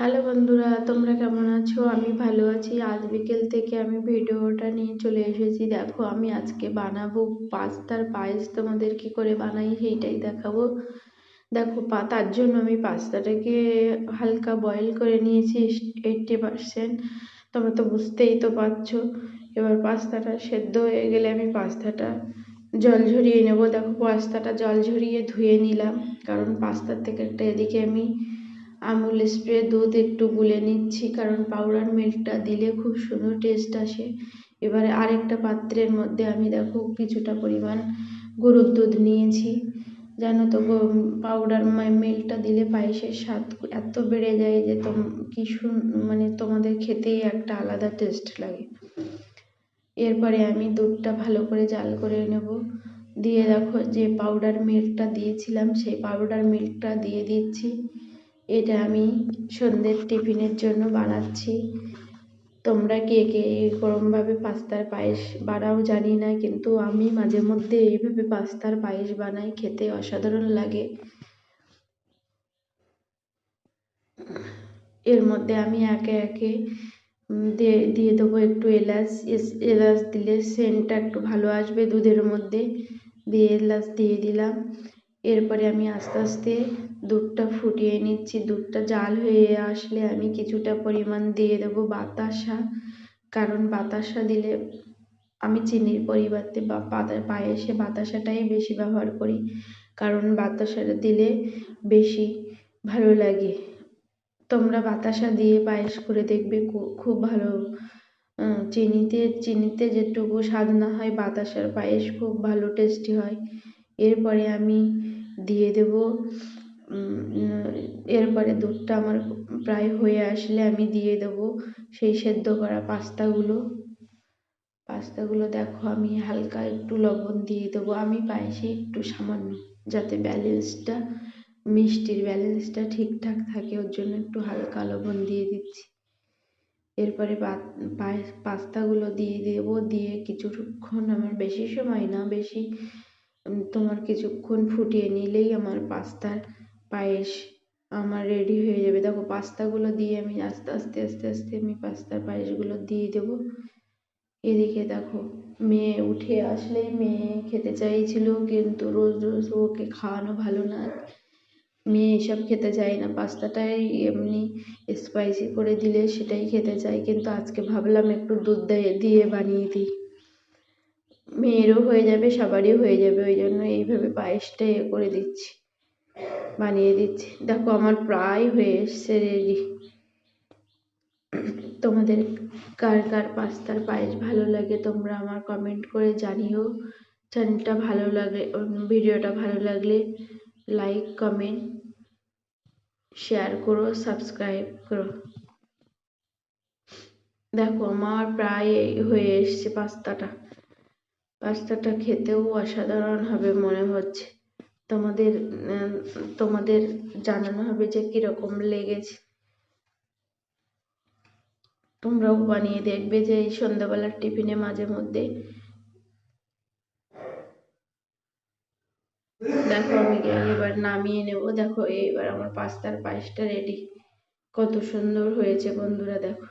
Hello বন্ধুরা, তোমরা কেমন আছো? আমি ভালো আছি। আজ বিকেল থেকে আমি ভিডিওটা নিয়ে চলে এসেছি। দেখো, আমি আজকে বানাবো পাস্তার পায়েস। তোমাদের কি করে বানাই সেইটাই দেখাবো। দেখো, পা, তার জন্য আমি পাস্তাটাকে হালকা বয়েল করে নিয়েছি এইটটি পারসেন্ট তোমরা তো বুঝতেই তো পারছ। এবার পাস্তাটা সেদ্ধ হয়ে গেলে আমি পাস্তাটা জল ঝরিয়ে নেব। দেখো, পাস্তাটা জল ঝরিয়ে ধুয়ে নিলাম। কারণ পাস্তার থেকে একটা এদিকে আমি আমুল স্প্রে দুধ একটু গুলে নিচ্ছি, কারণ পাউডার মিল্কটা দিলে খুব সুন্দর টেস্ট আসে। এবারে আরেকটা পাত্রের মধ্যে আমি দেখো কিছুটা পরিমাণ গরুর দুধ নিয়েছি। জানো তো পাউডার মিল্কটা দিলে পায়েসের স্বাদ এত বেড়ে যায় যে তোম, কি মানে তোমাদের খেতেই একটা আলাদা টেস্ট লাগে। এরপরে আমি দুধটা ভালো করে জাল করে নেব। দিয়ে দেখো যে পাউডার মিল্কটা দিয়েছিলাম, সেই পাউডার মিল্কটা দিয়ে দিচ্ছি। এটা আমি সন্ধ্যের টিফিনের জন্য বানাচ্ছি। তোমরা কে কে এরকমভাবে পাস্তার পায়েস বানাও জানি না, কিন্তু আমি মাঝে মধ্যে এইভাবে পাস্তার পায়েস বানাই, খেতে অসাধারণ লাগে। এর মধ্যে আমি একে একে দিয়ে দিয়ে দেবো একটু এলাচ এলাচ দিলে সেন্টটা একটু ভালো আসবে দুধের মধ্যে। দিয়ে এলাচ দিয়ে দিলাম। এরপরে আমি আস্তে আস্তে দুধটা ফুটিয়ে নিচ্ছি। দুধটা জাল হয়ে আসলে আমি কিছুটা পরিমাণ দিয়ে দেবো বাতাসা। কারণ বাতাসা দিলে আমি চিনির পরিবর্তে বা পায়েসে বাতাসাটাই বেশি ব্যবহার করি। কারণ বাতাসাটা দিলে বেশি ভালো লাগে। তোমরা বাতাসা দিয়ে পায়েস করে দেখবে খুব ভালো চিনিতে চিনিতে যেটুকু স্বাদ না হয় বাতাসার পায়েস খুব ভালো টেস্টি হয়। এরপরে আমি দিয়ে দেব এরপরে দুধটা আমার প্রায় হয়ে আসলে আমি দিয়ে দেব সেই সেদ্ধ করা পাস্তাগুলো। পাস্তাগুলো দেখো আমি হালকা একটু লবণ দিয়ে দেবো, আমি পায়েসে একটু সামান্য যাতে ব্যালেন্সটা, মিষ্টির ব্যালেন্সটা ঠিকঠাক থাকে ওর জন্য একটু হালকা লবণ দিয়ে দিচ্ছি। এরপরে পাস্তাগুলো দিয়ে দেবো, দিয়ে কিছুক্ষণ আমার বেশি সময় না, বেশি তোমার কিছুক্ষণ ফুটিয়ে নিলেই আমার পাস্তার পায়েস আমার রেডি হয়ে যাবে। দেখো, পাস্তাগুলো দিয়ে আমি আস্তে আস্তে আস্তে আস্তে আমি পাস্তার পায়েসগুলো দিয়ে দেবো। এদিকে দেখো, মেয়ে উঠে আসলেই মেয়ে খেতে চাইছিল, কিন্তু রোজ রোজ ওকে খাওয়ানো ভালো না। মেয়ে এসব খেতে চায় না। পাস্তাটাই এমনি স্পাইসি করে দিলে সেটাই খেতে চায়। কিন্তু আজকে ভাবলাম একটু দুধ দিয়ে বানিয়ে দিই। মেয়েরও হয়ে যাবে, সবারই হয়ে যাবে, ওই জন্য এইভাবে পায়েসটা এ করে দিচ্ছি, বানিয়ে দিচ্ছি। দেখো আমার প্রায় হয়ে এসছে রেডি তোমাদের কার কার পাস্তার পায়েস ভালো লাগে তোমরা আমার কমেন্ট করে জানিও। চ্যানেলটা ভালো লাগে ভিডিওটা ভালো লাগলে লাইক কমেন্ট শেয়ার করো সাবস্ক্রাইব করো। দেখো আমার প্রায় হয়ে এসছে পাস্তাটা। পাস্তাটা খেতেও অসাধারণ হবে মনে হচ্ছে। তোমাদের তোমাদের জানানো হবে যে কীরকম লেগেছে। তোমরাও বানিয়ে দেখবে যে এই সন্ধ্যাবেলার টিফিনে মাঝে মধ্যে। দেখো আমি এবার নামিয়ে নেব। দেখো এবার আমার পাস্তার পায়েসটা রেডি কত সুন্দর হয়েছে বন্ধুরা, দেখো।